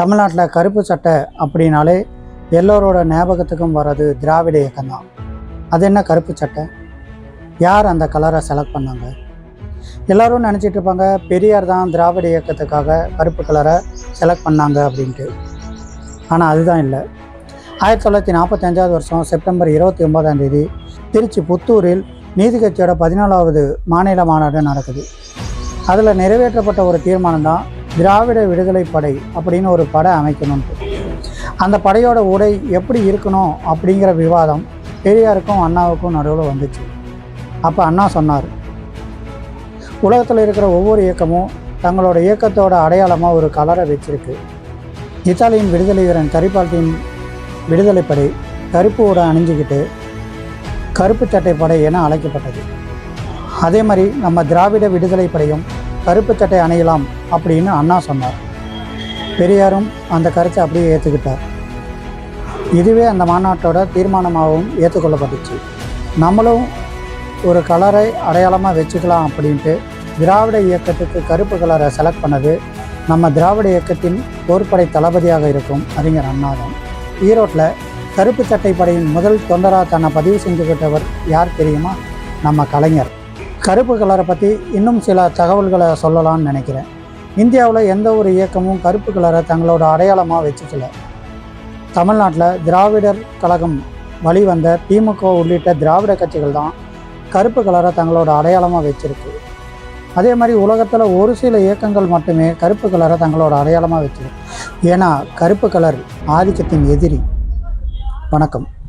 தமிழ்நாட்டில் கருப்பு சட்டை அப்படின்னாலே எல்லோரோட ஞாபகத்துக்கும் வர்றது திராவிட இயக்கம்தான். அது என்ன கருப்பு சட்டை? யார் அந்த கலரை செலக்ட் பண்ணாங்க? எல்லோரும் நினச்சிட்டு இருப்பாங்க பெரியார் தான் திராவிட இயக்கத்துக்காக கருப்பு கலரை செலக்ட் பண்ணாங்க அப்படின்ட்டு. ஆனால் அதுதான் இல்லை. ஆயிரத்தி தொள்ளாயிரத்தி நாற்பத்தஞ்சாவது வருஷம் செப்டம்பர் இருபத்தி ஒன்பதாம் தேதி திருச்சி புத்தூரில் நீதி கட்சியோட பதினாலாவது மாநில மாநாடு நடக்குது. அதில் நிறைவேற்றப்பட்ட ஒரு தீர்மானம் தான் திராவிட விடுதலை படை அப்படின்னு ஒரு படை அமைக்கணும்ட்டு. அந்த படையோட உடை எப்படி இருக்கணும் அப்படிங்கிற விவாதம் பெரியாருக்கும் அண்ணாவுக்கும் நடுவில் வந்துச்சு. அப்போ அண்ணா சொன்னார் உலகத்தில் இருக்கிற ஒவ்வொரு இயக்கமும் தங்களோட இயக்கத்தோட அடையாளமாக ஒரு கலரை வச்சிருக்கு. இத்தாலியின் விடுதலை வீரன் கரிபால்டியின் விடுதலை படை கருப்பு உடை அணிஞ்சிக்கிட்டு கருப்பு சட்டை படை என அழைக்கப்பட்டது. அதே மாதிரி நம்ம திராவிட விடுதலை படையும் கருப்பு சட்டை அணியலாம் அப்படின்னு அண்ணா சொன்னார். பெரியாரும் அந்த கருத்தை அப்படியே ஏற்றுக்கிட்டார் இதுவே அந்த மாநாட்டோட தீர்மானமாகவும் ஏற்றுக்கொள்ளப்பட்டுச்சு. நம்மளும் ஒரு கலரை அடையாளமாக வச்சுக்கலாம் அப்படின்ட்டு திராவிட இயக்கத்துக்கு கருப்பு கலரை செலக்ட் பண்ணது நம்ம திராவிட இயக்கத்தின் போர்ப்படை தளபதியாக இருக்கும் அறிஞர் அண்ணா தான் ஈரோட்டில் கருப்பு சட்டை படையின் முதல் தொண்டராக தன்னை பதிவு செஞ்சுக்கிட்டவர் யார் தெரியுமா? நம்ம கலைஞர். கருப்பு கலரை பற்றி இன்னும் சில தகவல்களை சொல்லலாம்னு நினைக்கிறேன். இந்தியாவில் எந்த ஒரு இயக்கமும் கருப்பு கலரை தங்களோட அடையாளமாக வச்சுக்கல. தமிழ்நாட்டில் திராவிடர் கழகம் வழிவந்த திமுக உள்ளிட்ட திராவிட கட்சிகள் தான் கருப்பு கலரை தங்களோட அடையாளமாக வச்சிருக்கு. அதே மாதிரி உலகத்தில் ஒரு சில இயக்கங்கள் மட்டுமே கருப்பு கலரை தங்களோட அடையாளமாக வச்சிருக்கு. ஏன்னா கருப்பு கலர் ஆதிக்கத்தின் எதிரி. வணக்கம்.